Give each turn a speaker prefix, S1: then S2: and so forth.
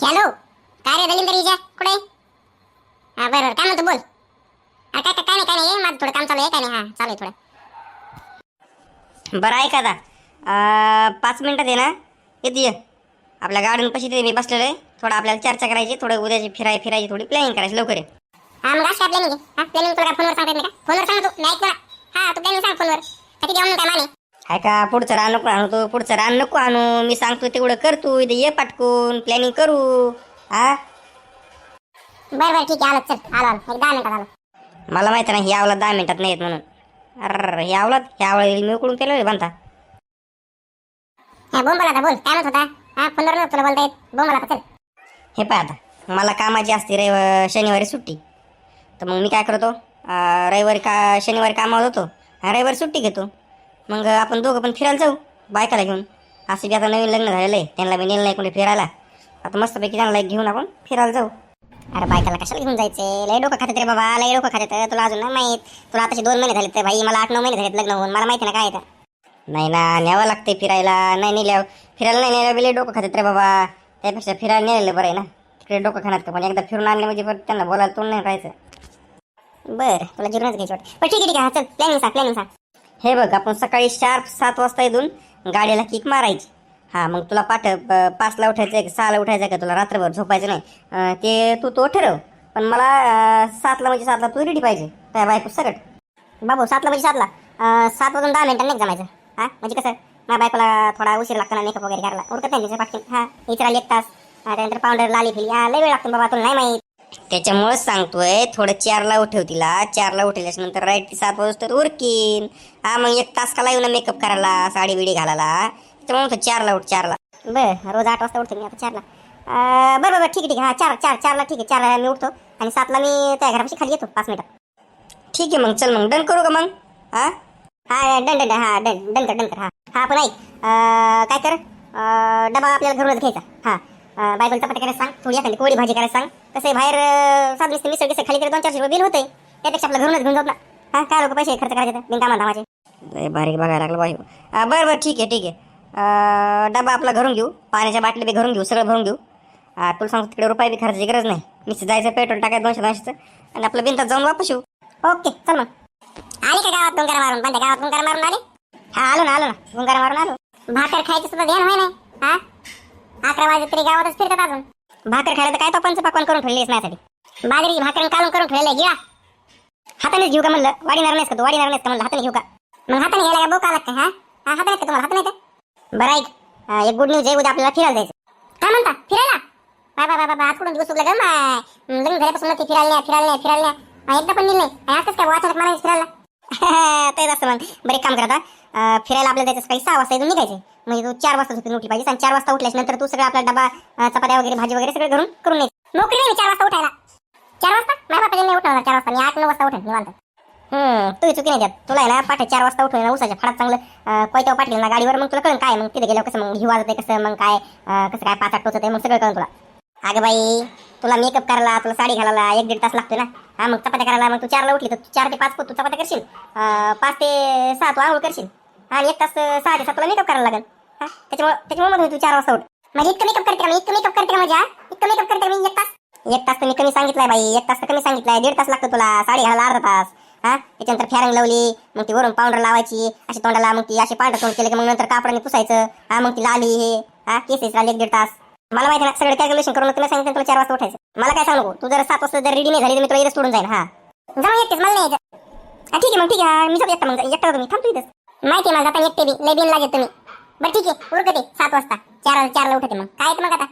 S1: Hello. काय रे दलिंदर इजा? कुठे? हा बरं बरं. काय म्हणतो बोल. हा, काय काय नाही काय नाही माझं थोडं काम चालू आहे काय नाही हा चालू आहे थोडं.
S2: बरं आहे का आता पाच मिनिटात आहे ना. येते ये. आपल्या गार्डन पशी तिथे मी बसलेलो आहे. थोडं आपल्याला चर्चा करायची थोडं उद्याची फिराय फिरायची थोडी प्लॅनिंग करायची लवकर ये.
S1: हा मग काय प्लॅनिंग हा प्लॅनिंग तुला फोनवर सांगता नाही का? फोनवर सांग तू नाही मला हा तू प्लॅनिंग सांग फोनवर का किती आणून काय माने
S2: आहे का पुढचं रान नको आणू तू पुढचं रान नको आणू. मी सांगतो तेवढं कर तू इथे ये पाटकून प्लॅनिंग करू. हा?
S1: बरं बरं ठीक आहे आलो चल आलो आलो. एक दहा मिनिटात आलो.
S2: मला माहिती नाही ही आवला दहा मिनिटात नाही येत म्हणून. अरे ही आवलात? ह्या आवळा मी उकडून केलं बांधा
S1: हा बोल आता बोल काय म्हणत होता. हा फोनवर नव्हतं तुला बोलता येत. बोल मला आता चल.
S2: हे पाय आता मला कामाची असते रविवार शनिवारी सुट्टी. तर मग मी काय करतो? अं, रविवारी का शनिवारी कामावर होतो आणि रविवारी सुट्टी घेतो. मग आपण दोघं पण फिरायला जाऊ बायकाला घेऊन. असं बी आता नवीन लग्न झालेलं आहे. त्यांना बी नेलं नाही कोणी फिरायला. आता मस्तपैकी त्यांना एक घेऊन आपण फिरायला जाऊ.
S1: अरे बायकाला कशाला घेऊन जायचे? लय डोकं खाते रे बाबा लय डोकं खाते तुला अजून नाही माहीत. तुला आताचे दोन महिने झाले तर भाई. मला आठ नऊ महिने झालेत लग्न होऊन. मला माहिती ना काय आहे
S2: नाही ना न्यावं लागते फिरायला. नाही नेल्या फिरायला नाही नेल्या बिले डोकं खातात रे बाबा. त्यापेक्षा फिरायला नेलेलं बरं आहे ना. तिकडे डोकं खाणार का पण एकदा फिरून आणले म्हणजे परत त्यांना बोलायला तोंड नाही राहायचं.
S1: बरं तुला जिरूनच घ्यायची वाटतं. पण ठीक आहे ठीक आहे. हा, चल प्लॅनिंग सांग प्लॅनिंग सांग
S2: हे बघ आपण सकाळी शार्प सात वाजता येऊन गाडीला किक मारायची. हां मग तुला पाठ पाचला उठायचं आहे का सहाला उठायचं आहे का तुला? रात्रभर झोपायचं नाही. ते तू तो ठरव. पण मला सातला म्हणजे सातला तू रेडी पाहिजे. त्या बायको सरट
S1: बाबू सातला म्हणजे सातला. सात वाजून दहा मिनिटांनी नाही जमायचं हा म्हणजे कसं माझ्या बायकोला थोडा उशीर लागतो ना मेकअप वगैरे करायला. उरकत नाही तिच्या पाठीत हा इतर एक तास. त्यानंतर पावडर लाली फिली हा लय वेळ लागतो बाबा तुला नाही माहीत.
S2: त्याच्यामुळेच सांगतोय थोडं चारला उठव तिला. चारला उठवल्याच्या नंतर राईट सात वाजता उरकीन. हा मग एक तास का येऊ ना मेकअप करायला साडी बिडी घालायला. त्याच्यामुळे म्हणतो चारला उठ चारला
S1: बरं रोज आठ वाजता उठतो मी आता चारला बरं बरं ठीक आहे ठीक आहे. हा चार चार चारला ठीक आहे. चारला मी उठतो आणि सातला मी त्या घरापाशी खाली येतो पाच मिनिटात
S2: ठीक आहे मग चल मग. डन करू का मग? हा?
S1: हा डन डन हा डन डन कर डन कर हा. हा पण ऐक काय कर? डबा आपल्याला घरूनच घ्यायचा. हा. बायबल चपाती करायला सांग थोडी एखादी कोळी भाजी करायला सांग. कसं आहे बाहेर सात नुसते मिसळ गिसळ खाली तरी दोन चारशे रुपये बिल होते त्यापेक्षा आपलं घरूनच घेऊन जाऊ ना हा काय लोक पैसे खर्च करायचे बिनकामा धामाचे
S2: लय बारीक बघायला लागलं बाई. बरं बरं ठीक आहे ठीक आहे. डबा आपला घरून घेऊ. पाण्याच्या बाटली बी घरून घेऊ सगळं भरून घेऊ. तुला सांगतो तिकडे रुपये बी खर्चाची गरज नाही. नुसतं जायचं पेट्रोल टाकायचं दोनशे दोनशेचं. आणि आपलं बिनतात जाऊन वापस येऊ.
S1: ओके चल मग. आले का गावात गुंगारा मारून? पण गावात गुंगारा मारून आले? हा आलो ना आलो ना. गुंगारा मारून आलो. भाकर खायचं सुद्धा ध्यान होय नाही? हा? अकरा वाजे तरी गावातच फिरतात अजून. भाकर खायला तर काय तो पकवान करून ठेवलीस माझ्यासाठी? बाजरी भाकर कालून करून ठेवलेलं गिळा हातानेच घेऊ का म्हणलं? वाडीणार नाहीस का तू? वाडीणार नाहीस का म्हणलं? हाताने घेऊ का? मग हाताने घ्यायला बोका आला का हा? हा हाताने का तुम्हाला? हाताने येतं? बरं ऐक. एक गुड न्यूज आहे उद्या आपल्याला फिरायला जायचं. काय म्हणता? फिरायला? बाबा बाबा बाबा आज कुठून दिवस उगला ग लग्न झाल्यापासून नक्की फिरायला फिरायला फिरायला एकदा पण दिले नाही. आणि काय वाचायला मला फिरायला? तेच असतं मग. बरं एक काम करता फिरायला आपल्याला जायचं सकाळी सहा वाजता इथून निघायचे. म्हणजे तू चार वाजता झोपून उठली पाहिजे. आणि चार वाजता उठल्याच्या नंतर तू सगळं आपला डबा चपात्या वगैरे भाजी वगैरे सगळं घरून करून नाही नोकरी नाही चार वाजता उठायला. चार वाजता? माझ्या बापाने नाही उठवणार चार वाजता. मी आठ नऊ वाजता उठेन निवांत. हम्म तू चुकी नाही देत. तुला ना पाठ चार वाजता उठून उसाच्या फडात चांगलं अं, कोयत्यावर ना गाडीवर मग तुला कळण काय मग? तिथे गेल्यावर कसं मग? हिवाळत आहे कसं? मग काय? कसं काय? पाच आठ टोचत मग सगळं कळण तुला. अगं बाई तुला मेकअप करायला तुला साडी घालायला एक दीड तास लागतो ना. हा मग चपात्या करायला मग तू चारला उठली तर तू चार ते पाच तू चपात्या करशील? पाच ते सहा तू आंघोळ करशील. आणि एक तास सहा ते सातला मेकअप करायला लागेल. हा त्याच्यामुळे त्याच्यामुळे मग तू चार वाजता उठ. म्हणजे इतकं मेकअप करते का मी? इतकं मेकअप करते का माझ्या इतकं मेकअप करते का मी? एक तास. एक तास तुम्ही मी कमी सांगितलंय बाई एक तास तर कमी सांगितलंय. दीड तास लागतो तुला साडी घालायला अर्धा तास. हा त्याच्यानंतर फॅरंग लावली मग ती वरून पावडर लावायची अशी तोंडाला मग ती अशी पांढरं तोंड केलं की मग नंतर कापडाने पुसायचं. हा मग ती लाली हे हा केसेस लाली एक दीड तास. मला माहिती ना सगळं कॅल्क्युलेशन करून तुला सांगितलं तुला चार वाजता उठायचं. मला काय सांगू तू जर सात वाजता जर रेडी नाही झाली तर मी तुला इथं सोडून जाईन. हा. जाऊ येतेस मला नाही यायचं. ठीक आहे मग ठीक आहे. मी जाऊ एकटा मग. एकटा तुम्ही. थांबतो इथं माहिती आहे मला जाता एकटे बी. लय बिन लागेल तुम्ही. बरं ठीक आहे. उरकते. सात वाजता. चार चारला उठते मग. काय येतं मग आता?